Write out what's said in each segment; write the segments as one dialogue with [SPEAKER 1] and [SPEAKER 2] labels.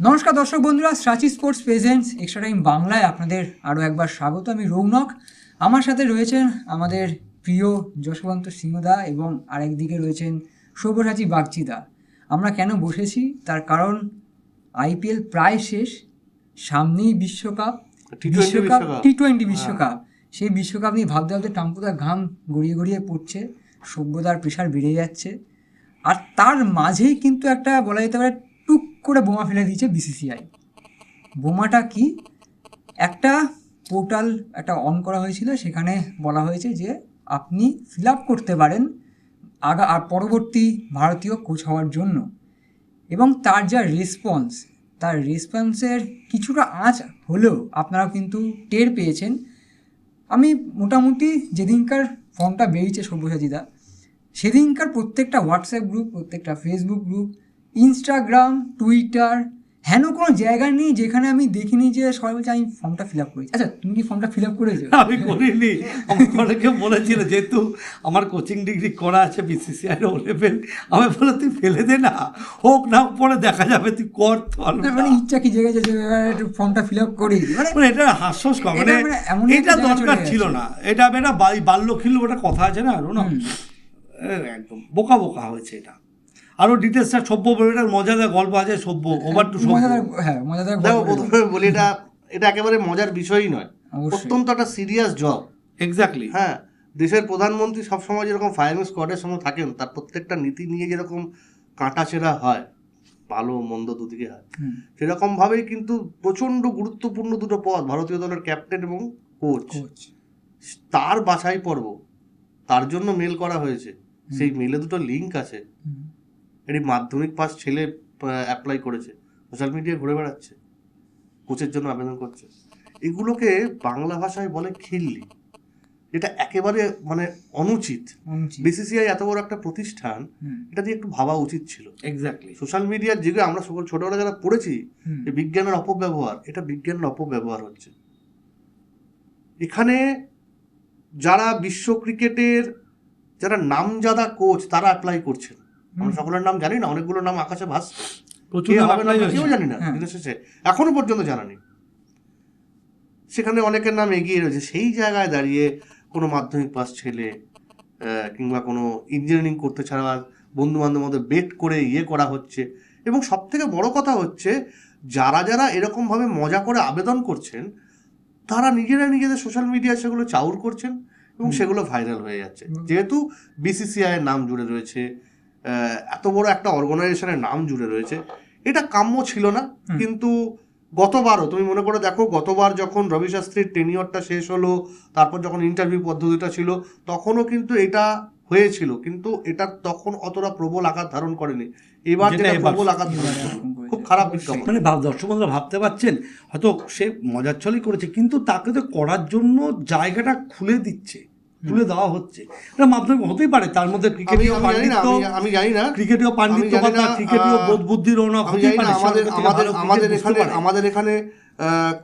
[SPEAKER 1] নমস্কার দর্শক বন্ধুরা Sachi sports presents extra time বাংলায় আপনাদের আরও একবার স্বাগত। আমি রৌনক। আমার সাথে রয়েছেন আমাদের প্রিয় যশবন্ত সিংহদা এবং আরেকদিকে রয়েছেন সব্যসাচী বাগচিদা। আমরা কেন বসেছি? তার কারণ আইপিএল প্রায় শেষ। সামনেই বিশ্বকাপ
[SPEAKER 2] T20
[SPEAKER 1] বিশ্বকাপ। টি টোয়েন্টি বিশ্বকাপ। সেই বিশ্বকাপ নিয়ে ভাবতে ভাবতে টাম্পুদার ঘাম গড়িয়ে গড়িয়ে পড়ছে সভ্যতার প্রেশার বেড়ে যাচ্ছে। আর তার মাঝেই কিন্তু একটা বলা যেতে পারে করে বোমা ফেলে দিয়েছে বিসিসিআই বোমাটা কি? একটা পোর্টাল একটা অন করা হয়েছিল, সেখানে বলা হয়েছে যে আপনি ফিল আপ করতে পারেন আগা, আর পরবর্তী ভারতীয় কোচ হওয়ার জন্য। এবং তার যা রেসপন্স তার রেসপন্সের কিছুটা আঁচ হলেও আপনারা কিন্তু টের পেয়েছেন। আমি মোটামুটি যেদিনকার ফর্মটা বেরিয়েছে সব্যসাচীদা সেদিনকার প্রত্যেকটা হোয়াটসঅ্যাপ গ্রুপ প্রত্যেকটা ফেসবুক গ্রুপ ইনস্টাগ্রাম টুইটার হেন কোনো জায়গা নেই যেখানে আমি দেখিনি যে সবাই বলছে আমি ফর্মটা ফিল আপ করেছি। আচ্ছা তুমি কি ফর্মটা ফিল আপ করেছ?
[SPEAKER 2] আমি করিনি। অনেকে বলেছিল যেহেতু আমার কোচিং ডিগ্রি করা আছে বিসিসিআই ও লেভেল আমি বলে তুই ফেলে দে না। হোক না পরে দেখা যাবে তুই কর
[SPEAKER 1] মানে ইচ্ছা কি জেগেছে যে একটু ফর্মটা ফিল আপ করি? মানে
[SPEAKER 2] মানে এটা হাস্যস্কর
[SPEAKER 1] এটা
[SPEAKER 2] মানে
[SPEAKER 1] মানে
[SPEAKER 2] এটা দরকার ছিল না। এটা একটা বাল্য খিল্ল ওটা কথা আছে না রোনা একদম বোকা বোকা হয়েছে এটা। আরও ডিটেলসটা সভ্য বলে এটা মজাদার গল্প আছে সভ্য ওভার টু সভ্য।
[SPEAKER 1] মজাদার হ্যাঁ মজাদার
[SPEAKER 3] দেখো প্রথমে বলি এটা এটা একেবারে মজার বিষয়ই নয়। অত্যন্ত একটা সিরিয়াস জব
[SPEAKER 2] এক্স্যাক্টলি
[SPEAKER 3] হ্যাঁ দেশের প্রধানমন্ত্রী সবসময় যেরকম ফায়ারিং স্কোয়াডের সঙ্গে থাকেন তার প্রত্যেকটা নীতি নিয়ে যেরকম কাটাছেড়া হয় ভালো মন্দ দুদিকে হয়
[SPEAKER 1] হুম,
[SPEAKER 3] সেরকম ভাবেই কিন্তু প্রচণ্ড গুরুত্বপূর্ণ দুটো পদ ভারতীয় দলের ক্যাপ্টেন এবং কোচ
[SPEAKER 1] কোচ
[SPEAKER 3] তার বাছাই পর্ব তার জন্য মেল করা হয়েছে। সেই মেলে দুটো লিঙ্ক আছে। এটি মাধ্যমিক পাস ছেলে অ্যাপ্লাই করেছে। সোশ্যাল মিডিয়ায় ঘুরে বেড়াচ্ছে। কোচের জন্য আবেদন করছে। এগুলোকে বাংলা ভাষায় বলে খিল্লি। এটা একেবারে মানে অনুচিত। বিসিসিআই এত বড় একটা প্রতিষ্ঠান এটা দিয়ে একটু ভাবা উচিত ছিল।
[SPEAKER 2] এক্স্যাক্টলি
[SPEAKER 3] সোশ্যাল মিডিয়ার যুগে আমরা সকল- ছোটবেলা যারা পড়েছি যে বিজ্ঞানের অপব্যবহার এটা বিজ্ঞানের অপব্যবহার হচ্ছে। এখানে যারা বিশ্ব ক্রিকেটের যারা নামজাদা কোচ তারা অ্যাপ্লাই করছেন আমরা সকলের নাম জানি না অনেকগুলো নাম আকাশে। কেউ জানি না
[SPEAKER 1] হ্যাঁ।
[SPEAKER 3] দিনের শেষে এখনও পর্যন্ত জানা নেই। সেখানে অনেকের নাম এগিয়ে রয়েছে। সেই জায়গায় দাঁড়িয়ে কোনো মাধ্যমিক পাস ছেলে কিংবা কোনো ইঞ্জিনিয়ারিং করতে ছাড়া বন্ধু বান্ধব মধ্যে বেট করে ইয়ে করা হচ্ছে। এবং সব থেকে বড় কথা হচ্ছে যারা যারা এরকমভাবে মজা করে আবেদন করছেন তারা নিজেরা নিজেদের সোশ্যাল মিডিয়ায় সেগুলো চাউর করছেন এবং সেগুলো ভাইরাল হয়ে যাচ্ছে। যেহেতু বিসিসিআই এর নাম জুড়ে রয়েছে এত বড় একটা অর্গানাইজেশনের নাম জুড়ে রয়েছে। এটা কাম্য ছিল না কিন্তু গতবারও তুমি মনে করে দেখো গতবার যখন রবি শাস্ত্রীর টেনিয়রটা শেষ হলো তারপর যখন ইন্টারভিউ পদ্ধতিটা ছিল তখনও কিন্তু এটা হয়েছিল কিন্তু এটা তখন অতটা প্রবল আকার ধারণ করেনি। এবার
[SPEAKER 2] যেটা
[SPEAKER 3] প্রবল আকার ধারণ। খুব খারাপ
[SPEAKER 2] মানে ভাব দর্শক বন্ধুরা ভাবতে পারছেন হয়তো সে মজার ছলই করেছে কিন্তু তাকে তো করার জন্য জায়গাটা খুলে দিচ্ছে। খুলে দেওয়া হচ্ছে। এটা মাধ্যমে হতেই পারে তার মধ্যে ক্রিকেটীয়
[SPEAKER 3] আমি জানি
[SPEAKER 2] পাণ্ডিত্য
[SPEAKER 3] আমি- জানি না।
[SPEAKER 2] ক্রিকেটীয় পাণ্ডিত্য বা
[SPEAKER 3] না,
[SPEAKER 2] ক্রিকেটীয় বোধ বুদ্ধির রৌনক হতেই পারে
[SPEAKER 3] আমাদের আমাদের আমাদের এখানে আমাদের এখানে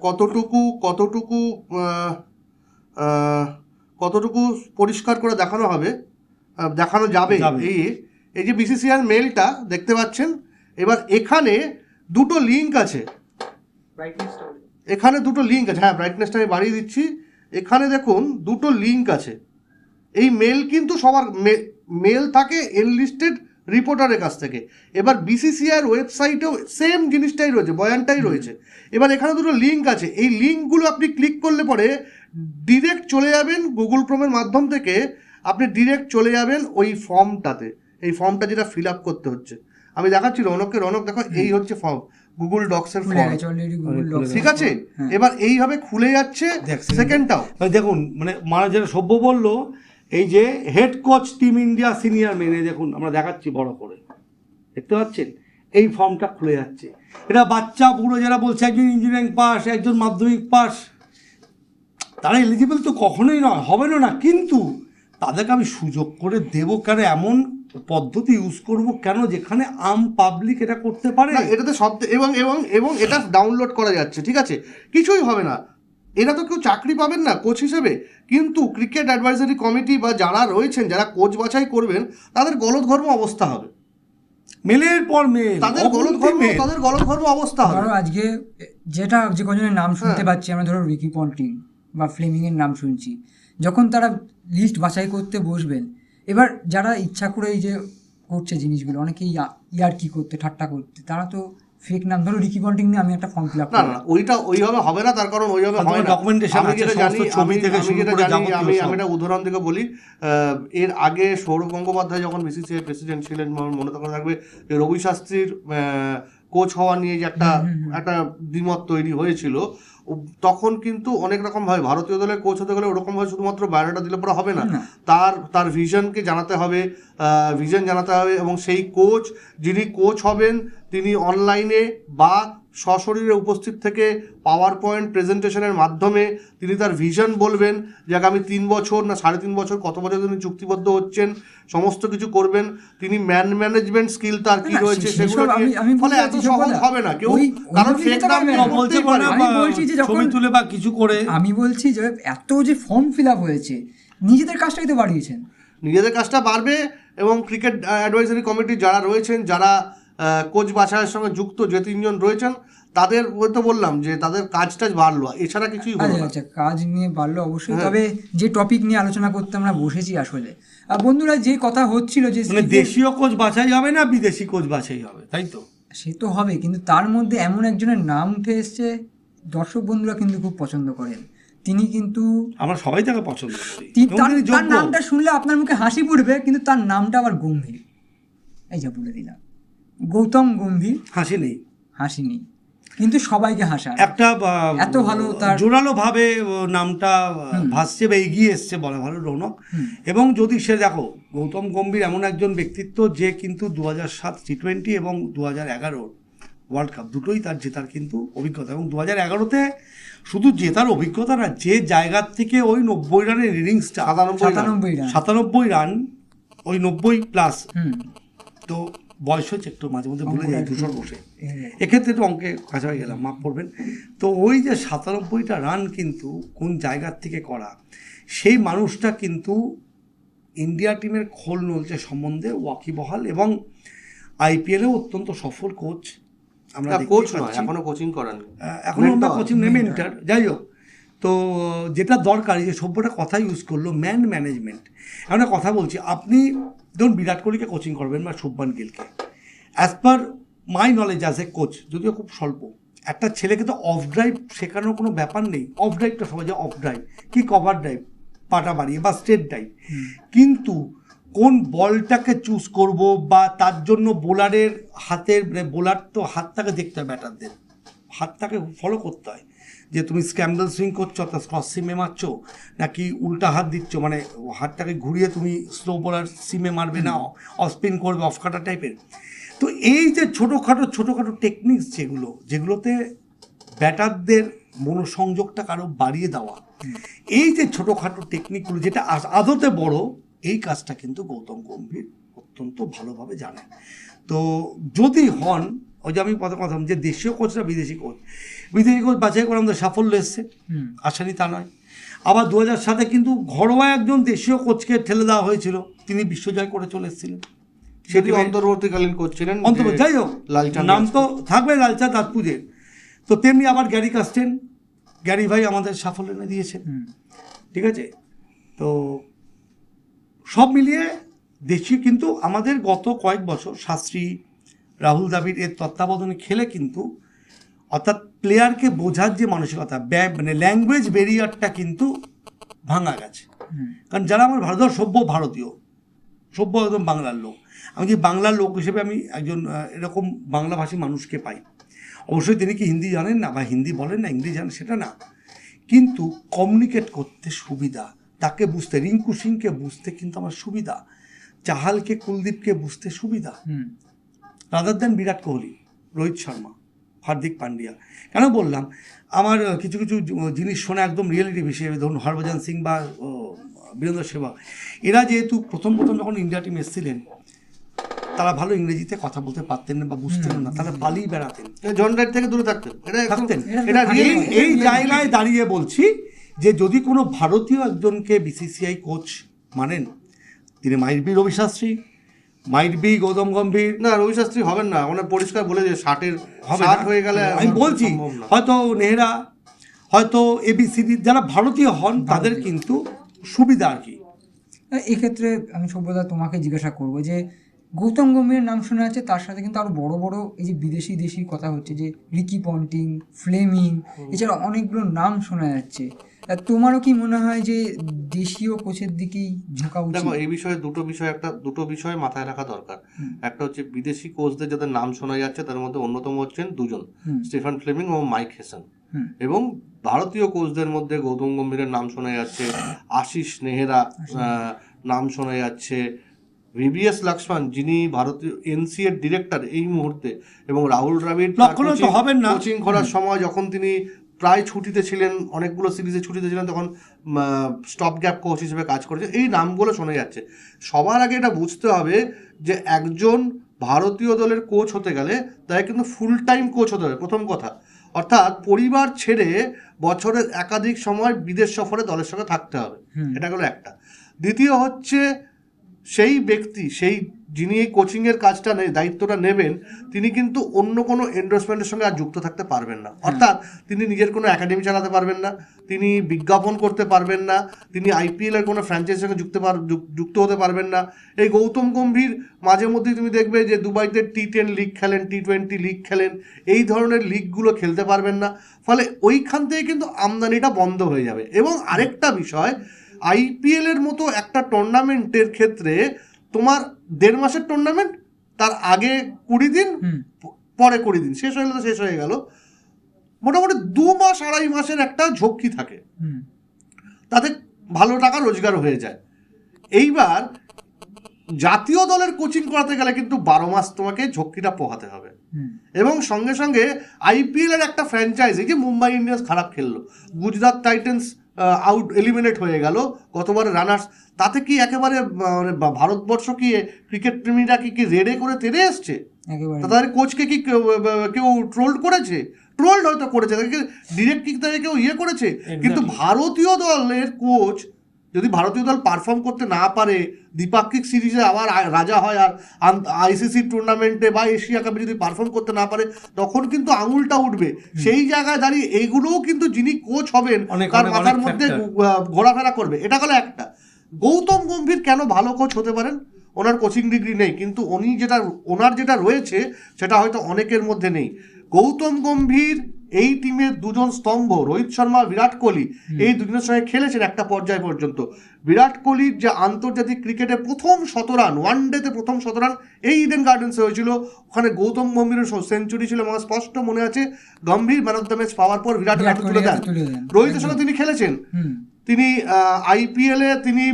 [SPEAKER 3] কতটুকু কতটুকু কতটুকু পরিষ্কার করে দেখানো হবে দেখানো যাবে
[SPEAKER 2] যাবে।
[SPEAKER 3] এই এই যে বিসিসিআর মেলটা দেখতে পাচ্ছেন এবার এখানে দুটো লিঙ্ক আছে। এখানে দুটো লিঙ্ক আছে হ্যাঁ ব্রাইটনেসটা আমি বাড়িয়ে দিচ্ছি। এখানে দেখুন দুটো লিঙ্ক আছে। এই মেল কিন্তু সবার মেল থাকে এনলিস্টেড রিপোর্টারের কাছ থেকে। এবার বিসিসিআর ওয়েবসাইটেও সেম জিনিসটাই রয়েছে বয়ানটাই রয়েছে। এবার এখানে দুটো লিঙ্ক আছে। এই লিঙ্কগুলো আপনি ক্লিক করলে পরে ডিরেক্ট চলে যাবেন গুগল ক্রোমের মাধ্যম থেকে। আপনি ডিরেক্ট চলে যাবেন ওই ফর্মটাতে এই ফর্মটা যেটা ফিল আপ করতে হচ্ছে। আমি দেখাচ্ছি রনককে রনক দেখো এই হচ্ছে ফর্ম গুগল ডক্সের ফর্ম। ঠিক আছে। এবার এইভাবে খুলে যাচ্ছে
[SPEAKER 2] দেখ,
[SPEAKER 3] সেকেন্ডটাও
[SPEAKER 2] দেখুন মানে মানে যেটা সভ্য বলল এই যে head coach team India senior মেনে দেখুন, আমরা দেখাচ্ছি বড় করে। দেখতে পাচ্ছেন? এই ফর্মটা খুলে যাচ্ছে। এটা বাচ্চা বুড়ো যারা বলছে, একজন ইঞ্জিনিয়ারিং পাস একজন মাধ্যমিক পাস তারা এলিজিবল তো কখনোই নয়, হবে না কিন্তু তাদেরকে আমি সুযোগ করে দেবো কেন? এমন পদ্ধতি ইউজ করব কেন? যেখানে আম পাবলিক এটা করতে পারে।
[SPEAKER 3] এটাতে সব এবং এবং এবং এটা ডাউনলোড করা যাচ্ছে, ঠিক আছে? কিছুই হবে না। এরা তো কেউ চাকরি পাবেন না কোচ হিসেবে কিন্তু ক্রিকেট অ্যাডভাইজারি কমিটি বা যারা রয়েছেন যারা কোচ বাছাই করবেন তাদের গলদঘর্ম অবস্থা হবে
[SPEAKER 2] মেলের পর মেল
[SPEAKER 3] তাদের
[SPEAKER 2] মেল।
[SPEAKER 3] তাদের গলদঘর্ম অবস্থা হবে
[SPEAKER 1] আজকে যেটা যে কজনের নাম শুনতে
[SPEAKER 3] হ্যাঁ।
[SPEAKER 1] পাচ্ছি আমরা ধরো রিকি পন্টিং বা ফ্লেমিংয়ের নাম শুনছি যখন তারা লিস্ট বাছাই করতে বসবেন এবার যারা ইচ্ছা করে এই যে করছে জিনিসগুলো অনেকেই ইয়ার কি করতে ঠাট্টা করতে তারা তো ফেক নাম। ধরো রিকি পন্টিং নিয়ে আমি একটা ফর্ম ফিল আপ
[SPEAKER 3] না না ওইটা ওইভাবে হবে না তার কারণ ওইভাবে হয় না।
[SPEAKER 2] ডকুমেন্টেশন
[SPEAKER 3] আমি যেটা জানি
[SPEAKER 2] ছবি থেকে শুরু করে
[SPEAKER 3] জানি আমি আমি একটা উদাহরণ থেকে বলি আহ, এর আগে সৌরভ গঙ্গোপাধ্যায় যখন বিসিসিআই প্রেসিডেন্ট ছিলেন মনে তখন থাকবে যে রবি শাস্ত্রীর কোচ হওয়া নিয়ে যে একটা একটা দ্বিমত তৈরি হয়েছিল তখন কিন্তু অনেক রকম ভাবে ভারতীয় দলের কোচ হতে গেলে ওরকম ভাবে শুধুমাত্র বায়োডাটা দিলে পরে হবে না
[SPEAKER 1] না।
[SPEAKER 3] তার তার ভিশনকে জানাতে হবে ভিশন জানাতে হবে এবং সেই কোচ যিনি কোচ হবেন তিনি অনলাইনে বা সশরীরে উপস্থিত থেকে পাওয়ার পয়েন্ট প্রেজেন্টেশনের মাধ্যমে তিনি তার ভিশন বলবেন যে আগামী তিন বছর না সাড়ে তিন বছর কত বছর তিনি চুক্তিবদ্ধ হচ্ছেন সমস্ত কিছু করবেন তিনি ম্যান ম্যানেজমেন্ট স্কিল তার কি রয়েছে সেগুলো ফলে এত সহজ হবে না কেউ কারণ ফেক নাম
[SPEAKER 2] বলছে
[SPEAKER 3] পারে।
[SPEAKER 1] আমি বলছি যে যখন-
[SPEAKER 2] তুলে বা কিছু করে
[SPEAKER 1] আমি বলছি যে এত যে ফর্ম ফিল আপ হয়েছে নিজেদের কাজটাই তো বাড়িয়েছেন
[SPEAKER 3] নিজেদের কাজটা বাড়বে এবং ক্রিকেট অ্যাডভাইজারি কমিটি যারা রয়েছেন যারা কোচ বাছাইয়ের সঙ্গে যুক্ত যে তিনজন রয়েছেন তাদের ওই তো বললাম যে তাদের কাজ টাজ বাড়লো এছাড়া কিছুই হলো
[SPEAKER 1] আচ্ছা
[SPEAKER 3] না।
[SPEAKER 1] আচ্ছা কাজ নিয়ে বাড়লো অবশ্যই
[SPEAKER 3] হ্যাঁ।
[SPEAKER 1] তবে যে টপিক নিয়ে আলোচনা করতে আমরা বসেছি আসলে আর বন্ধুরা যে কথা হচ্ছিল যে
[SPEAKER 2] মানে দেশীয় কোচ বাছাই হবে না বিদেশি কোচ বাছাই হবে তাই তো?
[SPEAKER 1] সে তো হবে কিন্তু তার মধ্যে এমন একজনের নাম উঠে এসছে দর্শক বন্ধুরা কিন্তু খুব পছন্দ করেন। তিনি কিন্তু
[SPEAKER 2] আমরা সবাই তাকে পছন্দ করি।
[SPEAKER 1] তার
[SPEAKER 2] তিনি
[SPEAKER 1] তার
[SPEAKER 2] যোগ্য।
[SPEAKER 1] নামটা শুনলে আপনার মুখে হাসি পড়বে কিন্তু তার নামটা আবার গম্ভীর। এই যা বলে দিলাম। গৌতম গম্ভীর?
[SPEAKER 2] হাসি নেই।
[SPEAKER 1] হাসি নেই। কিন্তু সবাইকে হাসা
[SPEAKER 2] একটা
[SPEAKER 1] এত ভালো তার-
[SPEAKER 2] জোরালো ভাবে নামটা ভাসছে বা এগিয়ে এসছে বলা ভালো রৌনক। এবং যদি সে দেখো গৌতম গম্ভীর এমন একজন ব্যক্তিত্ব যে কিন্তু দু হাজার সাত টি টোয়েন্টি এবং দু হাজার এগারো ওয়ার্ল্ড কাপ দুটোই তার জেতার কিন্তু অভিজ্ঞতা। এবং দু হাজার এগারোতে শুধু জেতার অভিজ্ঞতা না যে জায়গার থেকে ওই নব্বই রানের ইনিংসটা
[SPEAKER 3] সাতানব্বই রান।
[SPEAKER 1] সাতানব্বই রান
[SPEAKER 2] ওই নব্বই প্লাস তো বয়স হয়েছে একটু মাঝে মধ্যে ভুলে যাই
[SPEAKER 1] অঙ্ক
[SPEAKER 2] ধূসর বসে। এক্ষেত্রে একটু অঙ্কে কাছাকাছি গেলাম মাফ করবেন। তো ওই যে সাতানব্বইটা রান কিন্তু কোন জায়গার থেকে করা সেই মানুষটা কিন্তু ইন্ডিয়া টিমের খোল নলছে সম্বন্ধে ওয়াকিবহাল এবং আইপিএলেও অত্যন্ত সফল কোচ আমরা
[SPEAKER 3] কোচ নয় এখনও কোচিং করেন
[SPEAKER 2] এখনও আমরা কোচিং নেই মেন্টার যাই হোক তো যেটা দরকার যে সভ্যটা কথা ইউজ করল ম্যান ম্যানেজমেন্ট একটা কথা বলছি আপনি ধরুন বিরাট কোহলিকে কোচিং করবেন বা Shubman গিলকে। As per my knowledge as a coach যদিও খুব স্বল্প একটা ছেলেকে তো অফ ড্রাইভ শেখানোর কোনো ব্যাপার নেই। অফ ড্রাইভটা সবাই যে অফ ড্রাইভ কি কভার ড্রাইভ পাটা বাড়িয়ে বা স্ট্রেট ড্রাইভ কিন্তু কোন বলটাকে চুজ করব বা তার জন্য বোলারের হাতের মানে বোলার তো হাতটাকে দেখতে হয় ব্যাটারদের হাতটাকে ফলো করতে হয়। যে তুমি স্ক্যাম্বল সুইং করছ অর্থাৎ ক্রস সিমে মারছো নাকি উল্টা হাত দিচ্ছ? মানে হাতটাকে ঘুরিয়ে তুমি স্লো বোলার সিমে মারবে না অফ স্পিন করবে অফ কাটা টাইপের তো এই যে ছোটোখাটো ছোটোখাটো টেকনিক্স যেগুলো যেগুলোতে ব্যাটারদের মনোসংযোগটা কারও বাড়িয়ে দেওয়া এই যে ছোটোখাটো টেকনিকগুলো যেটা আদতে বড় এই কাজটা কিন্তু গৌতম গম্ভীর অত্যন্ত ভালোভাবে জানেন। তো যদি হন ওই যে আমি কথা কথা যে দেশীয় কোচ না বিদেশি কোচ? বিদেশি কোচ বাছাই করে আমাদের সাফল্য এসছে। আসানি তা নয়। আবার দু হাজার সাতে কিন্তু ঘরোয়া একজন দেশীয় কোচকে ঠেলে দেওয়া হয়েছিল। তিনি বিশ্বজয় করে চলে এসেছিলেন।
[SPEAKER 3] সেটি অন্তর্বর্তীকালীন কোচ ছিলেন যে
[SPEAKER 2] যাই হোক
[SPEAKER 3] লালচাঁদ
[SPEAKER 2] নাম তো থাকবে লালচা দাঁতপুজের তো তেমনি আবার গ্যারি কাস্টেন। গ্যারি ভাই আমাদের সাফল্য এনে দিয়েছেন। ঠিক আছে? তো সব মিলিয়ে দেশি কিন্তু আমাদের গত কয়েক বছর শাস্ত্রী রাহুল দ্রাবিড় এর তত্ত্বাবধানে খেলে কিন্তু অর্থাৎ প্লেয়ারকে বোঝার যে মানসিকতা ব্যা- মানে ল্যাঙ্গুয়েজ ব্যারিয়ারটা কিন্তু ভাঙা গেছে। কারণ যারা আমার ভারতীয় সভ্য ভারতীয় সভ্য একদম বাংলার লোক আমি যে বাংলার লোক হিসেবে আমি একজন এরকম বাংলাভাষী মানুষকে পাই। অবশ্যই তিনি কি হিন্দি জানেন না বা হিন্দি বলেন না ইংরেজি জানেন সেটা না। কিন্তু কমিউনিকেট করতে সুবিধা তাকে বুঝতে রিঙ্কু সিংকে বুঝতে কিন্তু আমার সুবিধা। চাহালকে কুলদীপকে বুঝতে সুবিধা।
[SPEAKER 1] হুম।
[SPEAKER 2] Rather than Virat Kohli Rohit Sharma Hardik Pandya. কেন বললাম? আমার কিছু কিছু জিনিস শোনা একদম রিয়েলিটি হিসেবে ধরুন হরভজন সিং বা বীরেন্দ্র সেবক এরা যেহেতু প্রথম প্রথম যখন ইন্ডিয়া টিম এসেছিলেন তারা ভালো ইংরেজিতে কথা বলতে পারতেন না বা বুঝতেন না তারা পালিয়ে বেড়াতেন।
[SPEAKER 3] জন রাইট থেকে দূরে থাকতেন।
[SPEAKER 2] থাকতেন।
[SPEAKER 3] এটা
[SPEAKER 1] এটা
[SPEAKER 2] এই এই জায়গায় দাঁড়িয়ে বলছি যে যদি কোনো ভারতীয় একজনকে বিসিসিআই কোচ মানেন তিনি মাইরবি রবি শাস্ত্রী মাইট বি গৌতম গম্ভীর।
[SPEAKER 3] না রবি শাস্ত্রী হবেন না ওনার পরিষ্কার বলে যে ষাটের ষাট হয়ে গেলে
[SPEAKER 2] আমি বলছি। হয়তো নেহরা হয়তো এবিসিডি যারা ভারতীয় হন তাদের কিন্তু সুবিধা আর কি।
[SPEAKER 1] এক্ষেত্রে আমি সভ্যতা তোমাকে জিজ্ঞাসা করব যে গৌতম গম্ভীরের নাম শোনা যাচ্ছে তার সাথে কিন্তু আরও বড় বড় এই যে বিদেশি দেশির কথা হচ্ছে যে রিকি পন্টিং ফ্লেমিং এছাড়া অনেকগুলো নাম শোনা যাচ্ছে। তোমারও কি মনে হয় যে দেশীয় কোচের দিকেই ঝোঁকা উচিত?
[SPEAKER 3] দেখো এই বিষয়ে দুটো বিষয় একটা দুটো বিষয় মাথায় রাখা দরকার। একটা হচ্ছে বিদেশি কোচদের যাদের নাম শোনা যাচ্ছে তার মধ্যে অন্যতম হচ্ছেন দুজন। স্টিফান ফ্লেমিং এবং মাইক হেসন। এবং ভারতীয় কোচদের মধ্যে গৌতম গম্ভীরের নাম শোনা যাচ্ছে আশিস নেহেরা নাম শোনা যাচ্ছে ভিভিএস লক্ষ্মণ যিনি ভারতীয় এনসি এর ডিরেক্টর এই মুহূর্তে এবং রাহুল দ্রাবিড়। কোচিং করার সময় যখন তিনি প্রায় ছুটিতে ছিলেন অনেকগুলো সিরিজে ছুটিতে ছিলেন তখন স্টপ গ্যাপ কোচ হিসেবে কাজ করেছে। এই নামগুলো শোনা যাচ্ছে। সবার আগে এটা বুঝতে হবে যে একজন ভারতীয় দলের কোচ হতে গেলে তাই কিন্তু ফুল টাইম কোচ হতে হবে প্রথম কথা। অর্থাৎ পরিবার ছেড়ে বছরের একাধিক সময় বিদেশ সফরে দলের সঙ্গে থাকতে হবে। এটা হলো একটা। দ্বিতীয় হচ্ছে সেই ব্যক্তি সেই যিনি এই কোচিংয়ের কাজটা নে- দায়িত্বটা নেবেন তিনি কিন্তু অন্য কোনো এন্ডোর্সমেন্টের সঙ্গে আর যুক্ত থাকতে পারবেন না। অর্থাৎ তিনি নিজের কোনো একাডেমি চালাতে পারবেন না তিনি বিজ্ঞাপন করতে পারবেন না তিনি আইপিএল এর কোনো ফ্র্যাঞ্চাইজির সঙ্গে যুক্ত যুক্ত হতে পারবেন না। এই গৌতম গম্ভীর মাঝে মধ্যেই তুমি দেখবে যে দুবাইতে টি টেন লিগ খেলেন টি টোয়েন্টি লিগ খেলেন এই ধরনের লিগগুলো খেলতে পারবেন না। ফলে ওইখান থেকে কিন্তু আমদানিটা বন্ধ হয়ে যাবে। এবং আরেকটা বিষয় আইপিএল এর মতো একটা টুর্নামেন্টের ক্ষেত্রে তোমার দেড় মাসের টুর্নামেন্ট তার আগে কুড়ি দিন পরে কুড়ি দিন শেষ হয়ে গেলে তো শেষ হয়ে গেল। মোটামুটি দু মাস আড়াই মাসের একটা ঝক্কি থাকে। তাতে ভালো টাকা রোজগার হয়ে যায়। এইবার জাতীয় দলের কোচিং করাতে গেলে কিন্তু বারো মাস তোমাকে ঝক্কিটা পোহাতে হবে। এবং সঙ্গে সঙ্গে আইপিএল এর একটা ফ্র্যাঞ্চাইজি যে মুম্বাই ইন্ডিয়ান্স খারাপ খেললো গুজরাট টাইটেন্স আউট এলিমিনেট হয়ে গেল। গতবার রানার্স তাতে কি একেবারে মানে ভারতবর্ষ কি ক্রিকেট প্রেমীরা কি কি রেডে করে তেড়ে এসছে? তাদের কোচকে কি কেউ ট্রোল করেছে? ট্রোল্ড হয়তো করেছে তাদেরকে ডিরেক্ট কি তাদের কেউ ইয়ে করেছে। কিন্তু ভারতীয় দলের কোচ যদি ভারতীয় দল পারফর্ম করতে না পারে দ্বিপাক্ষিক সিরিজে আবার রাজা হয় আর আইসিসি টুর্নামেন্টে বা এশিয়া কাপে যদি পারফর্ম করতে না পারে তখন কিন্তু আঙুলটা উঠবে। সেই জায়গায় দাঁড়িয়ে এইগুলোও কিন্তু যিনি কোচ হবেন তার মাথার মধ্যে ঘোরাফেরা করবে। এটা হলো একটা। গৌতম গম্ভীর কেন ভালো কোচ হতে পারেন? ওনার কোচিং ডিগ্রি নেই কিন্তু উনি যেটা ওনার যেটা রয়েছে সেটা হয়তো অনেকের মধ্যে নেই। গৌতম গম্ভীর এই টিমের দুজন স্তম্ভ রোহিত শর্মা বিরাট কোহলি এই দুজনের সঙ্গে খেলেছেন একটা পর্যায় পর্যন্ত। বিরাট কোহলির যে আন্তর্জাতিক ক্রিকেটে প্রথম শতরান ওয়ান ডেতে প্রথম শতরান এই ইডেন গার্ডেন্সে হয়েছিল। ওখানে গৌতম গম্ভীরের সেঞ্চুরি ছিল আমার স্পষ্ট মনে আছে Gambhir man of the match পাওয়ার পর বিরাট হাতে তুলে দেন। রোহিতের সঙ্গে তিনি খেলেছেন। তিনি আইপিএলে তিনি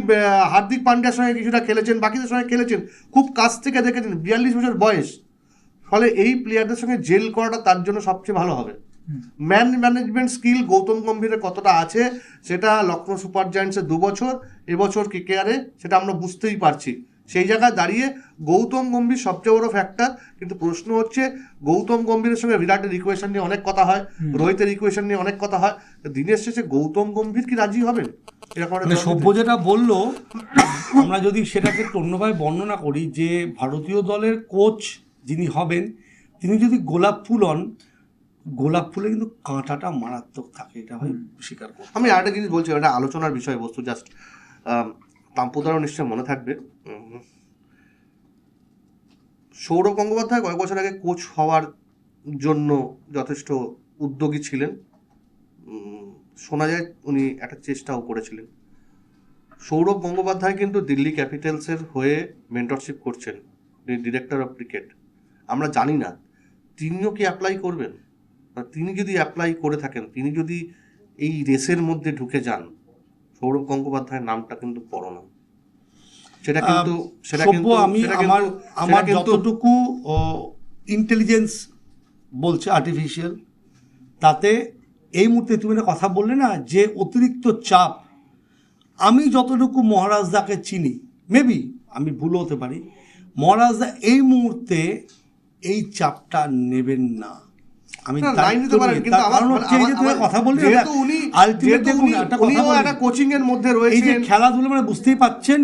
[SPEAKER 3] হার্দিক পান্ডিয়ার সঙ্গে কিছুটা খেলেছেন বাকিদের সঙ্গে খেলেছেন খুব কাছ থেকে দেখেছেন। বিয়াল্লিশ বছর বয়স। ফলে এই প্লেয়ারদের সঙ্গে জেল করাটা তার জন্য সবচেয়ে ভালো হবে। ম্যান ম্যানেজমেন্ট স্কিল গৌতম গম্ভীরের কতটা আছে সেটা লখনৌ সুপার জায়ান্টসে দু বছর এবছর কে কেকেআরে সেটা আমরা বুঝতেই পারছি। সেই জায়গায় দাঁড়িয়ে গৌতম গম্ভীর সবচেয়ে বড় ফ্যাক্টর কিন্তু প্রশ্ন হচ্ছে গৌতম গম্ভীরের সঙ্গে বিরাটের ইকুয়েশন নিয়ে অনেক কথা হয় রোহিতের ইকুয়েশন নিয়ে অনেক কথা হয়। দিনের শেষে গৌতম গম্ভীর কি রাজি হবেন?
[SPEAKER 2] মানে সভ্য যেটা বলল আমরা যদি সেটাকে একটু অন্যভাবে বর্ণনা করি যে ভারতীয় দলের কোচ যিনি হবেন তিনি যদি গোলাপ ফুল হন গোলাপ ফুলে কিন্তু কাঁটাটা মারাত্মক থাকে এটা ভাই স্বীকার করতে
[SPEAKER 3] আমি আরেকটা জিনিস বলছি এটা আলোচনার বিষয়বস্তু জাস্ট তাম্পুদারও নিশ্চয় মনে থাকবে। সৌরভ গঙ্গোপাধ্যায় কয়েক বছর আগে কোচ হওয়ার জন্য যথেষ্ট উদ্যোগী ছিলেন। শোনা যায় উনি একটা চেষ্টাও করেছিলেন। সৌরভ গঙ্গোপাধ্যায় কিন্তু দিল্লি ক্যাপিটালসের হয়ে মেন্টরশিপ করছেন ডিরেক্টর অফ ক্রিকেট আমরা জানি না তিনিও কি অ্যাপ্লাই করবেন? তিনি যদি অ্যাপ্লাই করে থাকেন তিনি যদি এই রেসের মধ্যে ঢুকে যান সৌরভ গঙ্গোপাধ্যায়ের নামটা কিন্তু বড় না। সেটা কিন্তু সেটা কিন্তু
[SPEAKER 2] আমি আমার আমার যতটুকু ইন্টেলিজেন্স বলছে আর্টিফিশিয়াল তাতে এই মুহূর্তে তুমি একটা কথা বললে না যে অতিরিক্ত চাপ আমি যতটুকু মহারাজদাকে চিনি মেবি আমি ভুল হতে পারি মহারাজদা এই মুহূর্তে এই চাপটা নেবেন না। আমি
[SPEAKER 3] না,
[SPEAKER 2] তার
[SPEAKER 3] নাই নিতে পারেন, কিন্তু আমার-
[SPEAKER 2] হচ্ছে যে তুমি কথা
[SPEAKER 3] যেহেতু উনি- উনি-
[SPEAKER 2] একটা
[SPEAKER 3] উনিও একটা কোচিং এর মধ্যে
[SPEAKER 2] এই যে খেলাধুলো মানে বুঝতেই পাচ্ছেন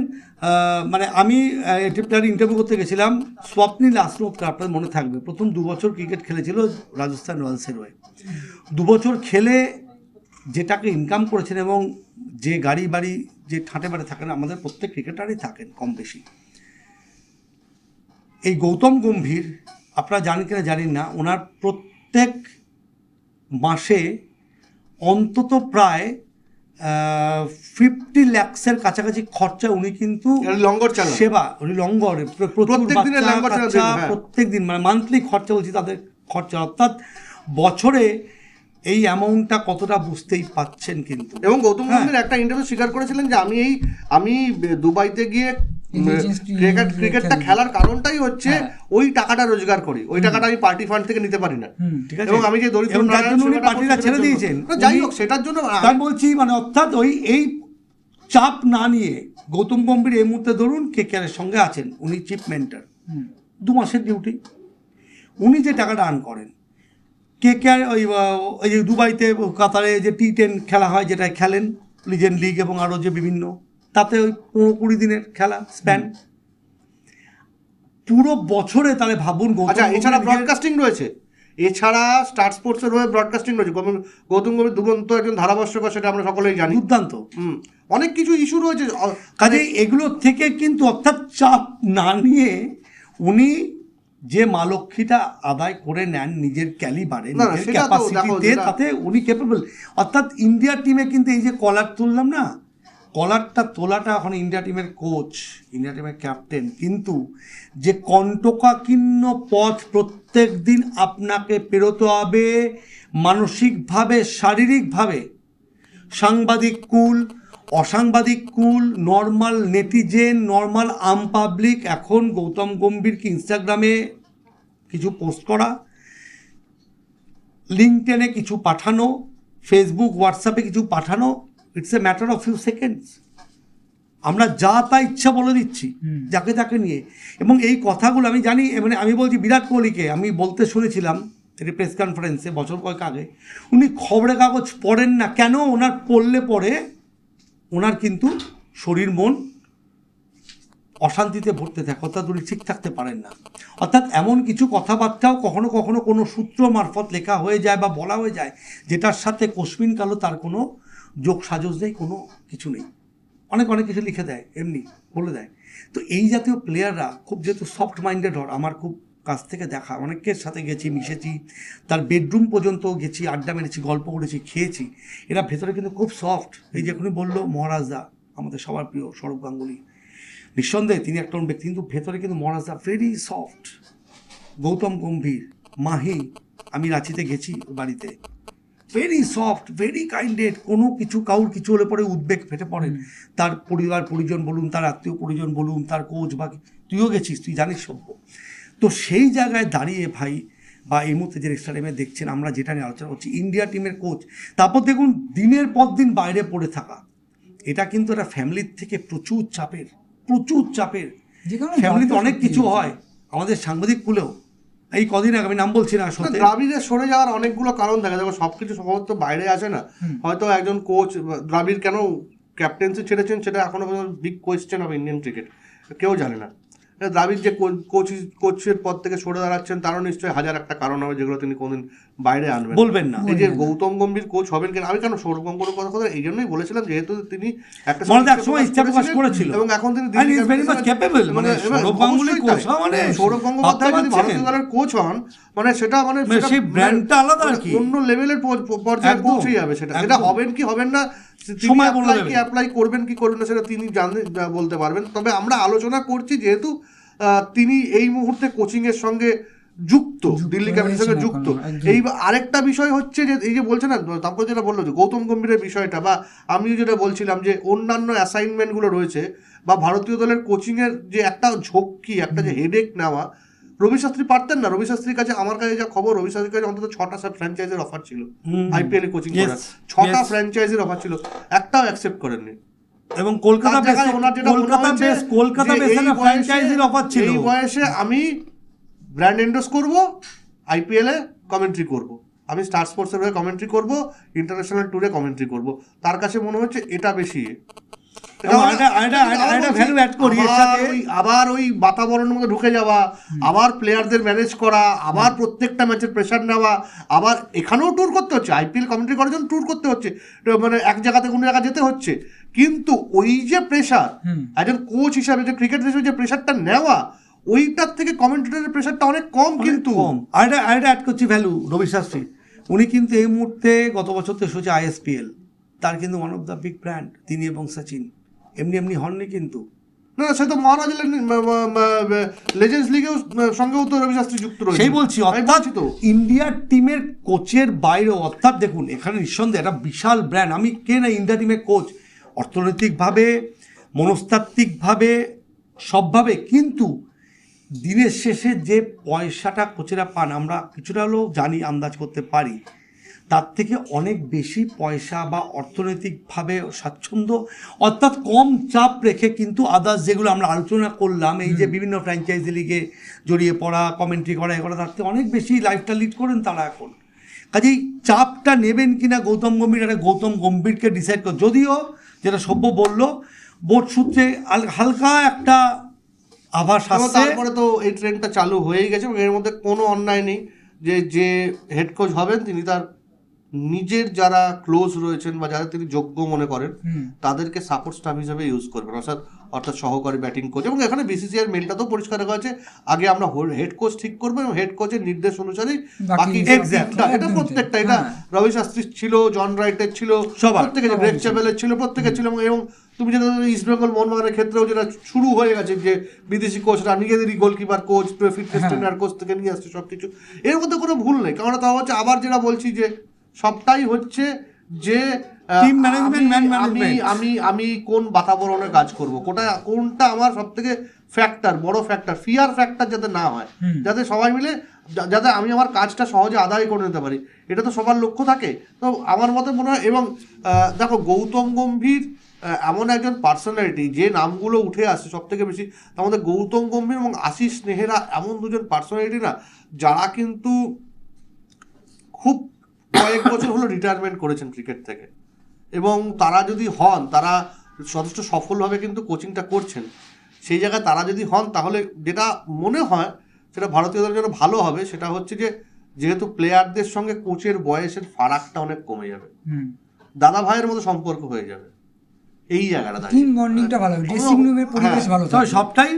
[SPEAKER 2] মানে আমি একটি প্লেয়ার ইন্টারভিউ করতে গেছিলাম স্বপ্নিল আসরফকে আপনার মনে থাকবে। প্রথম দু বছর ক্রিকেট খেলেছিল রাজস্থান রয়্যালসের হয়ে দু বছর খেলে যে টাকা ইনকাম করেছেন এবং যে গাড়ি বাড়ি যে ঠাঁটে বাড়ি থাকেন আমাদের প্রত্যেক ক্রিকেটারই থাকেন কম বেশি। এই গৌতম গম্ভীর আপনারা জানেন কিনা জানেন না ওনার প্রত্যেক মাসে অন্তত প্রায় ফিফটি ল্যাক্সের কাছাকাছি খরচা উনি কিন্তু
[SPEAKER 3] লঙ্গর।
[SPEAKER 2] সেবা উনি লঙ্গর
[SPEAKER 3] প্রত্যেক হ্যাঁ।
[SPEAKER 2] প্রত্যেক দিন মানে মান্থলি খরচা বলছি তাদের খরচা অর্থাৎ বছরে এই অ্যামাউন্টটা কতটা বুঝতেই পাচ্ছেন কিন্তু
[SPEAKER 3] এবং গৌতম
[SPEAKER 2] হ্যাঁ।
[SPEAKER 3] একটা ইন্টারভিউ স্বীকার করেছিলেন যে আমি এই আমি দুবাইতে গিয়ে ক্রিকেট ক্রিকেটটা খেলার কারণটাই হচ্ছে
[SPEAKER 1] হ্যাঁ।
[SPEAKER 3] ওই টাকাটা রোজগার করি। ওই টাকাটা আমি পার্টি ফান্ড থেকে নিতে পারি না।
[SPEAKER 2] ঠিক আছে।
[SPEAKER 3] এবং আমি যে দরিদ্র
[SPEAKER 2] উনি পার্টিটা ছেড়ে দিয়েছেন।
[SPEAKER 3] যাই হোক সেটার জন্য
[SPEAKER 2] তাই বলছি মানে অর্থাৎ ওই এই চাপ না নিয়ে গৌতম গম্ভীর এই মুহূর্তে ধরুন কে কেয়ারের সঙ্গে আছেন উনি চিফ মেন্টার। দু মাসের ডিউটি উনি যে টাকাটা আর্ন করেন কে কেয়ার ওই ওই যে দুবাইতে কাতারে যে টি টেন খেলা হয় যেটা খেলেন লিজেন্ড লিগ এবং আরও যে বিভিন্ন। তাতে ওই পনেরো কুড়ি দিনের খেলা স্প্যান পুরো বছরে তাহলে ভাবুন
[SPEAKER 3] আচ্ছা এছাড়া ব্রডকাস্টিং রয়েছে। এছাড়া স্টার স্পোর্টসের হয়ে ব্রডকাস্টিং রয়েছে। গৌতম- গৌতম গম্ভীর দুরন্ত একজন ধারাভাষ্যকার সেটা আমরা সকলেই জানি।
[SPEAKER 2] দুর্দান্ত।
[SPEAKER 3] অনেক কিছু ইস্যু রয়েছে।
[SPEAKER 2] কাজে এগুলো থেকে কিন্তু অর্থাৎ চাপ না নিয়ে উনি যে মা লক্ষ্মীটা আদায় করে নেন নিজের ক্যালিবারে নিজের ক্যাপাসিটিতে তাতে উনি ক্যাপেবল অর্থাৎ ইন্ডিয়া টিমে কিন্তু এই যে কলার তুললাম না কলারটা তোলাটা এখন ইন্ডিয়া টিমের কোচ ইন্ডিয়া টিমের ক্যাপ্টেন কিন্তু যে কণ্টকাকীর্ণ পথ প্রত্যেক দিন আপনাকে পেরোতে হবে মানসিকভাবে, শারীরিকভাবে। সাংবাদিক কুল, অসাংবাদিক কুল নর্মাল নেটিজেন নর্মাল আম পাবলিক এখন গৌতম গম্ভীরকে ইনস্টাগ্রামে কিছু পোস্ট করা? লিঙ্কটেনে কিছু পাঠানো? ফেসবুক হোয়াটসঅ্যাপে কিছু পাঠানো? It's a matter of few seconds আমরা যা তা ইচ্ছা বলে দিচ্ছি। যাকে তাকে নিয়ে। এবং এই কথাগুলো আমি জানি মানে আমি বলছি বিরাট কোহলিকে আমি বলতে শুনেছিলাম একটি প্রেস কনফারেন্সে বছর কয়েক আগে উনি খবরের কাগজ পড়েন না কেন ওনার পড়লে পরে ওনার কিন্তু শরীর মন অশান্তিতে ভরতে থাকে অর্থাৎ উনি ঠিক থাকতে পারেন না। অর্থাৎ এমন কিছু কথাবার্তাও কখনো কখনো কোনো সূত্র মারফত লেখা হয়ে যায় বা বলা হয়ে যায় যেটার সাথে কশ্মিন কালো তার কোনো যোগ সাজস নেই কোনো কিছু নেই। অনেক অনেক কিছু লিখে দেয়, এমনি বলে দেয়। তো এই জাতীয় প্লেয়াররা খুব যেহেতু সফট মাইন্ডেড হর আমার খুব কাছ থেকে দেখা। অনেকের সাথে গেছি, মিশেছি, তার বেডরুম পর্যন্ত গেছি, আড্ডা মেরেছি, গল্প করেছি, খেয়েছি। এরা ভেতরে কিন্তু খুব সফট এই যে এখনই বলল মহারাজদা, আমাদের সবার প্রিয় সৌরভ গাঙ্গুলি। নিঃসন্দেহে তিনি একটা ব্যক্তি, কিন্তু ভেতরে কিন্তু মহারাজদা ভেরি সফট গৌতম গম্ভীর, মাহি, আমি রাঁচিতে গেছি বাড়িতে। ভেরি সফট ভেরি কাইন্ডেড কোনো কিছু কাউর কিছু হলে পরে উদ্বেগ ফেটে পড়েন তার পরিবার পরিজন বলুন তার আত্মীয় পরিজন বলুন তার কোচ বা তুইও গেছিস তুই জানিস সভ্য। তো সেই জায়গায় দাঁড়িয়ে ভাই বা এই মুহূর্তে যে স্টাডিয়ামে দেখছেন আমরা যেটা নিয়ে আলোচনা করছি ইন্ডিয়া টিমের কোচ তারপর দেখুন দিনের পর দিন বাইরে পড়ে থাকা। এটা কিন্তু একটা ফ্যামিলির থেকে প্রচুর চাপের প্রচুর চাপের। ফ্যামিলিতে অনেক কিছু হয় আমাদের সাংবাদিক কুলেও। এই কদিন আগে আমি নাম বলছি না আসলে
[SPEAKER 3] দ্রাবিড়ের সরে যাওয়ার অনেকগুলো কারণ দেখা যাবে সবকিছু সম্ভবত বাইরে আসে না। হয়তো একজন কোচ দ্রাবিড় কেন ক্যাপ্টেন্সি ছেড়েছেন সেটা এখনও পর্যন্ত big question of Indian cricket কেউ জানে না। দ্রাবিড় যে কোচ কোচের পদ থেকে সরে দাঁড়াচ্ছেন তারও নিশ্চয়ই হাজার একটা কারণ হবে যেগুলো তিনি কোনদিন বাইরে আনবেন।
[SPEAKER 2] বলবেন না।
[SPEAKER 3] এই যে গৌতম গম্ভীর কোচ হবেন কেন আমি কেন সৌরভ গঙ্গোর কথা কথা এই জন্যই বলেছিলাম যেহেতু তিনি একটা সময়
[SPEAKER 2] ইচ্ছা প্রকাশ করেছিল।
[SPEAKER 3] এবং এখন তিনি
[SPEAKER 2] মানে সৌরভ গাঙ্গুলি। হওয়া মানে
[SPEAKER 3] সৌরভ গঙ্গোপাধ্যায় যদি ভারতীয় দলের কোচ হন মানে সেটা মানে
[SPEAKER 2] মানে সেই
[SPEAKER 3] মানে
[SPEAKER 2] brandটা আলাদা আর কি।
[SPEAKER 3] অন্য লেভেলের পর্যায়ে পৌঁছে যাবে সেটা। সেটা হবেন কি হবেন না তিনি
[SPEAKER 2] সময় বলে
[SPEAKER 3] কি অ্যাপ্লাই করবেন কি করবেন না সেটা তিনি জানতে বলতে পারবেন। তবে আমরা আলোচনা করছি যেহেতু আহ, তিনি এই মুহূর্তে কোচিং এর সঙ্গে যুক্ত দিল্লি ক্যাপিটালের সঙ্গে যুক্ত। এই আরেকটা বিষয় হচ্ছে যে এই যে বলছে না তারপর যেটা বলল যে গৌতম গম্ভীরের বিষয়টা বা আমি যেটা বলছিলাম যে অন্যান্য অ্যাসাইনমেন্টগুলো রয়েছে বা ভারতীয় দলের কোচিংয়ের যে একটা ঝক্কি একটা যে হেডেক নেওয়া রবি শাস্ত্রী পারতেন না? রবি শাস্ত্রীর কাছে আমার কাছে যা খবর রবি শাস্ত্রীর কাছে অন্তত ছটা সব ফ্র্যাঞ্চাইজের অফার ছিল। আইপিএল কোচিং করার। ছটা. ফ্র্যাঞ্চাইজির অফার ছিল। একটাও অ্যাকসেপ্ট করেননি।
[SPEAKER 2] এবং কলকাতা কলকাতা বেস কলকাতা ফ্র্যাঞ্চাইজির অফার ছিল।
[SPEAKER 3] এই বয়সে আমি ব্র্যান্ড এন্ডোস করব আইপিএলে কমেন্ট্রি করব। আমি স্টার স্পোর্টসের হয়ে কমেন্ট্রি করব ইন্টারন্যাশনাল ট্যুরে কমেন্ট্রি করব। তার কাছে মনে হচ্ছে এটা বেশি আবার ওই- বাতাবরণের মধ্যে ঢুকে যাওয়া আবার প্লেয়ারদের ম্যানেজ করা আবার প্রত্যেকটা ম্যাচের প্রেশার নেওয়া আবার এখানেও ট্যুর করতে হচ্ছে। আইপিএল কমেন্ট্রি করার জন্য ট্যুর করতে হচ্ছে। মানে এক জায়গাতে কোনো জায়গা যেতে হচ্ছে। কিন্তু ওই যে প্রেশার একজন কোচ হিসাবে যে ক্রিকেট হিসেবে যে প্রেশারটা নেওয়া ওইটার থেকে কমেন্টেটরের প্রেশারটা অনেক কম কিন্তু।
[SPEAKER 2] কম। আরেকটা আরেকটা অ্যাড করছি ভ্যালু রবি শাস্ত্রী। উনি কিন্তু এই মুহূর্তে গত বছর তো এসেছে আইএসপিএল তার কিন্তু one of the big brand তিনি এবং সচিন। এমনি এমনি হননি কিন্তু।
[SPEAKER 3] না সে তো মহারাজ লেজেন্ডস লিগেও সঙ্গেও তো রবি শাস্ত্রী যুক্ত রয়েছে।
[SPEAKER 2] সেই বলছি অর্থাৎ
[SPEAKER 3] তো।
[SPEAKER 2] ইন্ডিয়ার টিমের কোচের বাইরেও অর্থাৎ দেখুন এখানে নিঃসন্দেহে একটা বিশাল ব্র্যান্ড আমি কে না ইন্ডিয়া টিমের কোচ অর্থনৈতিকভাবে মনস্তাত্ত্বিকভাবে সবভাবে। কিন্তু দিনের শেষে যে পয়সাটা কোচেরা পান আমরা কিছুটা হলেও জানি আন্দাজ করতে পারি তার থেকে অনেক বেশি পয়সা বা অর্থনৈতিকভাবে স্বাচ্ছন্দ্য অর্থাৎ কম চাপ রেখে কিন্তু আদার্স যেগুলো আমরা আলোচনা করলাম এই যে বিভিন্ন ফ্র্যাঞ্চাইজি লিগে জড়িয়ে পড়া কমেন্ট্রি করা এ করা তার থেকে অনেক বেশি লাইফটা লিড করেন তারা এখন। কাজেই চাপটা নেবেন কিনা গৌতম গম্ভীর একটা গৌতম গম্ভীরকে ডিসাইড কর যদিও যেটা সভ্য বলল বোর্ড সূত্রে হালকা একটা আভাস আসছে।
[SPEAKER 3] তারপরে তো এই ট্রেনটা চালু হয়েই গেছে এবং এর মধ্যে কোনো অন্যায় নেই যে যে হেড কোচ হবেন তিনি তার নিজের যারা ক্লোজ রয়েছেন বা যারা তিনি যোগ্য মনে করেন তাদেরকে সাপোর্ট স্টাফ হিসেবে ইউজ করবেন। অর্থাৎ অর্থাৎ সহকারী ব্যাটিং কোচ এবং এখানে বিসিসিআর মেলটা তো পরিষ্কার রাখা আছে আগে আমরা হেড কোচ ঠিক করব এবং হেড কোচের নির্দেশ অনুসারেই
[SPEAKER 1] বাকি
[SPEAKER 3] এটা প্রত্যেকটা। এটা
[SPEAKER 1] হ্যাঁ।
[SPEAKER 3] রবি শাস্ত্রী ছিল জন রাইটের ছিল
[SPEAKER 2] সবার,
[SPEAKER 3] প্রত্যেকে গ্রেগ
[SPEAKER 1] ছিল।
[SPEAKER 3] চ্যাপেলের ছিল প্রত্যেকে ছিল এবং- এবং তুমি যেটা ইস্ট বেঙ্গল মোহনবাগানের ক্ষেত্রেও যেটা শুরু হয়ে গেছে যে বিদেশি কোচরা নিজেদেরই goalkeeper coach fitness. Trainer coach থেকে নিয়ে আসছে সব কিছু এর মধ্যে কোনো ভুল নেই কারণ তা হচ্ছে আবার যেটা বলছি যে সবটাই হচ্ছে যে আমি- আমি কোন বাতাবরণে কাজ করব? কোটা কোনটা আমার সব থেকে ফ্যাক্টর বড় ফ্যাক্টর ফিয়ার ফ্যাক্টর যাতে না হয়। যাতে সবাই মিলে যাতে আমি আমার কাজটা সহজে আদায় করে নিতে পারি। এটা তো সবার লক্ষ্য থাকে। তো আমার মতে মনে হয় এবং দেখো গৌতম গম্ভীর এমন একজন পার্সোনালিটি যে নামগুলো উঠে আসছে সব থেকে বেশি তার মধ্যে গৌতম গম্ভীর এবং আশিস নেহেরা এমন দুজন পার্সোনালিটি না যারা কিন্তু খুব কয়েক বছর হলো রিটায়ারমেন্ট করেছেন ক্রিকেট থেকে। এবং তারা যদি হন তারা যথেষ্ট সফলভাবে কিন্তু কোচিংটা করছেন। সেই জায়গায় তারা যদি হন তাহলে যেটা মনে হয় সেটা ভারতীয়দের জন্য ভালো হবে সেটা হচ্ছে যে যেহেতু প্লেয়ারদের সঙ্গে কোচের বয়সের ফারাকটা অনেক কমে যাবে।
[SPEAKER 1] হুম।
[SPEAKER 3] দাদা ভাইয়ের মতো সম্পর্ক হয়ে যাবে। এই জায়গাটা
[SPEAKER 1] টিম বন্ডিংটা ভালো ড্রেসিং রুমের পরিবেশ
[SPEAKER 3] হ্যাঁ,
[SPEAKER 1] ভালো
[SPEAKER 2] তবে সবটাই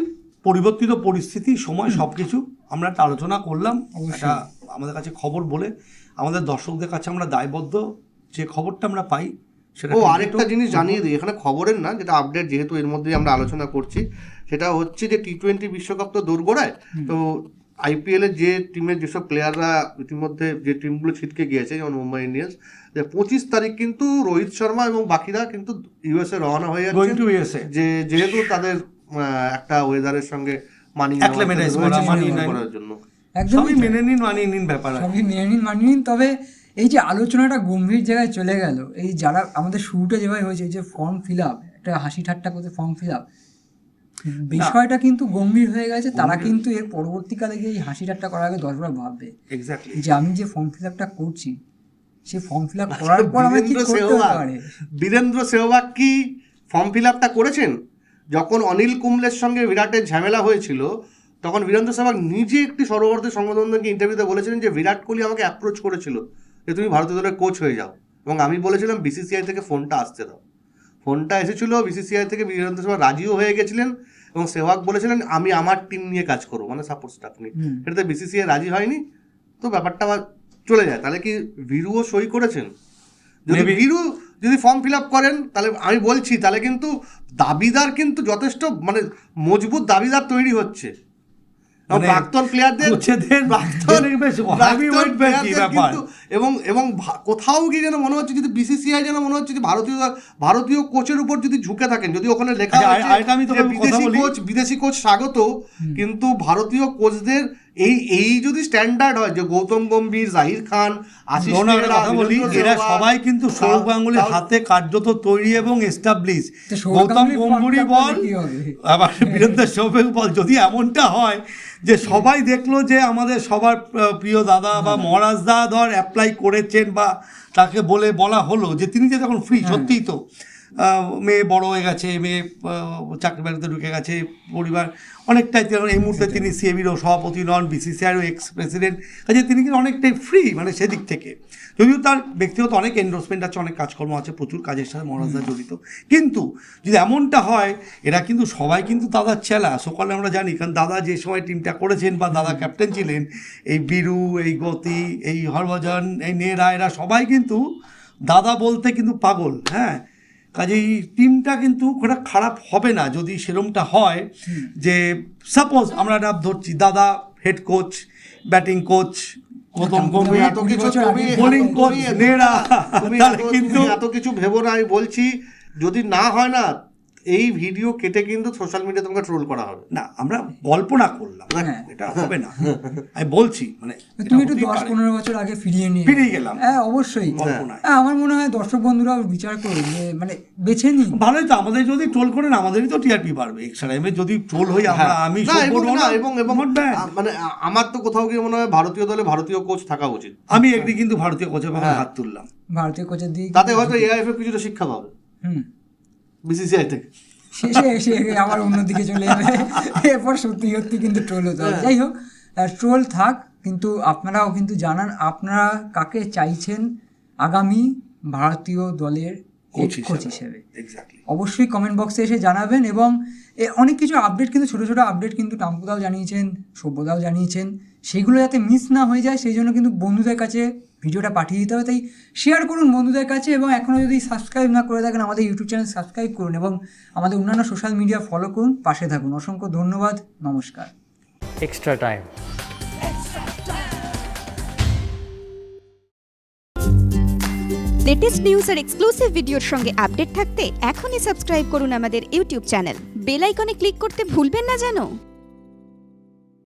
[SPEAKER 2] পরিবর্তিত পরিস্থিতি সময় সব কিছু আমরা একটা আলোচনা করলাম। একটা আমাদের কাছে খবর বলে আমাদের দর্শকদের কাছে আমরা দায়বদ্ধ। যে খবরটা আমরা পাই সেটা
[SPEAKER 3] ও আরেকটা জিনিস জানিয়ে দিই। এখানে খবরের না যেটা আপডেট যেহেতু এর মধ্যে আমরা আলোচনা করছি সেটা হচ্ছে যে টি টোয়েন্টি বিশ্বকাপ তো দোরগোড়ায়। তো আইপিএল যে টিমের যেসব প্লেয়াররা ইতিমধ্যে যে টিমগুলো ছিটকে গিয়েছে যেমন মুম্বাই ইন্ডিয়ান্স যে পঁচিশ তারিখ কিন্তু রোহিত শর্মা এবং বাকিরা কিন্তু ইউএসএ রওনা হয়ে যাচ্ছে। যে যেহেতু তাদের একটা ওয়েদারের সঙ্গে মানিয়ে করার জন্য।
[SPEAKER 1] একদমই
[SPEAKER 2] মেনে নিন মানিয়ে নিন ব্যাপার।
[SPEAKER 1] সবই মেনে নিন মানিয়ে নিন তবে এই যে আলোচনাটা গম্ভীর জায়গায় চলে গেল এই যারা আমাদের শুরুটা যেভাবে হয়েছে যে ফর্ম ফিল আপ একটা হাসি ঠাট্টা করতে ফর্ম ফিল আপ বিষয়টা কিন্তু গম্ভীর হয়ে গেছে তারা কিন্তু এর পরবর্তীকালে গিয়ে এই হাসি ঠাট্টা করার আগে দশবার ভাববে যে আমি যে ফর্ম ফিল আপটা করছি সেই ফর্ম ফিল আপ করার পর আমার কি করতে পারে?
[SPEAKER 3] বীরেন্দ্র সেহবাগ কি ফর্ম ফিল আপটা করেছেন? যখন অনিল কুম্বলের সঙ্গে বিরাটের ঝামেলা হয়েছিল তখন বীরেন্দ্র সেহবাগ নিজে একটি সর্বভারতীয় সংবাদদাতাকে ইন্টারভিউতে বলেছিলেন যে বিরাট কোহলি আমাকে অ্যাপ্রোচ করেছিল যে তুমি ভারতীয় দলের কোচ হয়ে যাও এবং আমি বলেছিলাম বিসিসিআই থেকে ফোনটা আসতে দাও। ফোনটা এসেছিল বিসিসিআই থেকে বীরেন্দ্র সেহবাগ রাজিও হয়ে গেছিলেন এবং সেহবাগ বলেছিলেন আমি আমার টিম নিয়ে কাজ করব মানে সাপোর্ট স্টাফ নিয়ে। এটাতে বিসিসিআই রাজি হয়নি তো ব্যাপারটা আবার চলে যায় তাহলে কি ভিরুও সই করেছেন যদি. ভিরু যদি ফর্ম ফিল আপ করেন তাহলে আমি বলছি তাহলে কিন্তু দাবিদার কিন্তু যথেষ্ট মানে মজবুত দাবিদার তৈরি হচ্ছে প্রাক্তন প্লেয়ারদের প্রাক্তন
[SPEAKER 2] ব্যাপার?
[SPEAKER 3] কিন্তু এবং এবং কোথাও গিয়ে যেন মনে হচ্ছে যদি বিসিসিআই যেন মনে হচ্ছে যে ভারতীয় ভারতীয় কোচের উপর যদি ঝুঁকে থাকেন যদি ওখানে লেখা
[SPEAKER 2] আচ্ছা,
[SPEAKER 3] বিদেশি কোচ বিদেশি কোচ স্বাগত কিন্তু ভারতীয় কোচদের এই এই যদি স্ট্যান্ডার্ড হয় যে গৌতম গম্ভীর জাহির খান আশিস
[SPEAKER 2] একটা কথা বলি এরা সবাই কিন্তু সৌরভ গাঙ্গুলির হাতে কার্যত তৈরি এবং এস্টাবলিশ গৌতম
[SPEAKER 1] গাঙ্গুলির
[SPEAKER 2] গম্ভীর বল? আবার বীরেন্দ্র সেহবাগ বল যদি এমনটা হয় যে সবাই দেখল যে আমাদের সবার প্রিয় দাদা বা মহারাজ দা ধর অ্যাপ্লাই করেছেন বা তাকে বলে বলা হলো যে তিনি যে তখন ফ্রি সত্যিই তো। মেয়ে বড় হয়ে গেছে মেয়ে চাকরি বাকরিতে ঢুকে গেছে পরিবার অনেকটাই এই মুহূর্তে তিনি সিএবিরও সভাপতি নন বিসিসিআইও এক্স প্রেসিডেন্ট কাজে তিনি কিন্তু অনেকটাই ফ্রি মানে সেদিক থেকে। যদিও তার ব্যক্তিগত অনেক এন্ডোর্সমেন্ট আছে অনেক কাজকর্ম আছে প্রচুর কাজের সাথে মহারাজদা জড়িত। কিন্তু যদি এমনটা হয় এরা কিন্তু সবাই কিন্তু দাদার চেলা। সকালে আমরা জানি কারণ দাদা যে সময় টিমটা করেছেন বা দাদা ক্যাপ্টেন ছিলেন এই বীরু এই গতি এই হরভজন এই নেরা এরা সবাই কিন্তু দাদা বলতে কিন্তু পাগল হ্যাঁ? কাজেই টিমটা কিন্তু ওটা খারাপ হবে না যদি সেরমটা হয় যে সাপোজ আমরা ডাব ধরছি দাদা head coach batting coach bowling coach কিন্তু
[SPEAKER 3] এত কিছু ভেবো না আমি বলছি যদি না হয় না এই ভিডিও কেটে কিন্তু সোশ্যাল মিডিয়া তোমাকে ট্রোল করা হবে।
[SPEAKER 2] না আমরা কল্পনা করলাম।
[SPEAKER 1] হ্যাঁ।
[SPEAKER 2] এটা হবে না। আমি বলছি মানে
[SPEAKER 1] তুমি একটু দশ পনেরো বছর আগে ফিরিয়ে নিয়ে
[SPEAKER 2] ফিরিয়ে গেলাম।
[SPEAKER 1] হ্যাঁ অবশ্যই। হ্যাঁ, আমার মনে হয় দর্শক বন্ধুরাও বিচার করুন যে মানে বেছে নিন।
[SPEAKER 2] ভালোই তো আমাদের যদি ট্রোল করেন আমাদেরই তো টিআরপি বাড়বে। এক্সট্রা টাইমে যদি ট্রোল হই আমরা আমি
[SPEAKER 3] হ্যাঁ। এবং এবং মানে আমার তো কোথাও গিয়ে মনে হয় ভারতীয় দলে ভারতীয় কোচ থাকা উচিত।
[SPEAKER 2] আমি একদিন কিন্তু ভারতীয় কোচের
[SPEAKER 3] হ্যাঁ।
[SPEAKER 2] হাত তুললাম।
[SPEAKER 1] ভারতীয় কোচের দিকে
[SPEAKER 3] তাতে হয়তো এআইএফ এর কিছুটা শিক্ষা পাবে।
[SPEAKER 1] হুম।
[SPEAKER 3] বিসিসিআই থেকে
[SPEAKER 1] শেষে এসে আবার অন্যদিকে চলে যাবে। এরপর সত্যি সত্যি কিন্তু ট্রোল হতে হবে। যাই হোক ট্রোল থাক কিন্তু আপনারাও কিন্তু জানান আপনারা কাকে চাইছেন আগামী ভারতীয় দলের
[SPEAKER 2] কোচ হিসেবে।
[SPEAKER 1] অবশ্যই কমেন্ট বক্সে এসে জানাবেন এবং অনেক কিছু আপডেট কিন্তু ছোটো ছোটো আপডেট কিন্তু টাম্পুদাও জানিয়েছেন সভ্যদাও জানিয়েছেন। সেগুলো যাতে মিস না হয়ে যায় সেই জন্য কিন্তু বন্ধুদের কাছে ভিডিওটা পাঠিয়ে দিতে হবে। তাই শেয়ার করুন বন্ধুদের কাছে এবং এখনও যদি সাবস্ক্রাইব না করে থাকেন আমাদের ইউটিউব চ্যানেল সাবস্ক্রাইব করুন এবং আমাদের অন্যান্য সোশ্যাল মিডিয়া ফলো করুন পাশে থাকুন। অসংখ্য ধন্যবাদ নমস্কার।
[SPEAKER 4] এক্সট্রা টাইম
[SPEAKER 5] লেটেস্ট নিউজ আর এক্সক্লুসিভ ভিডিওর সঙ্গে আপডেট থাকতে এখনই সাবস্ক্রাইব করুন আমাদের ইউটিউব চ্যানেল বেল আইকনে ক্লিক করতে ভুলবেন না জানো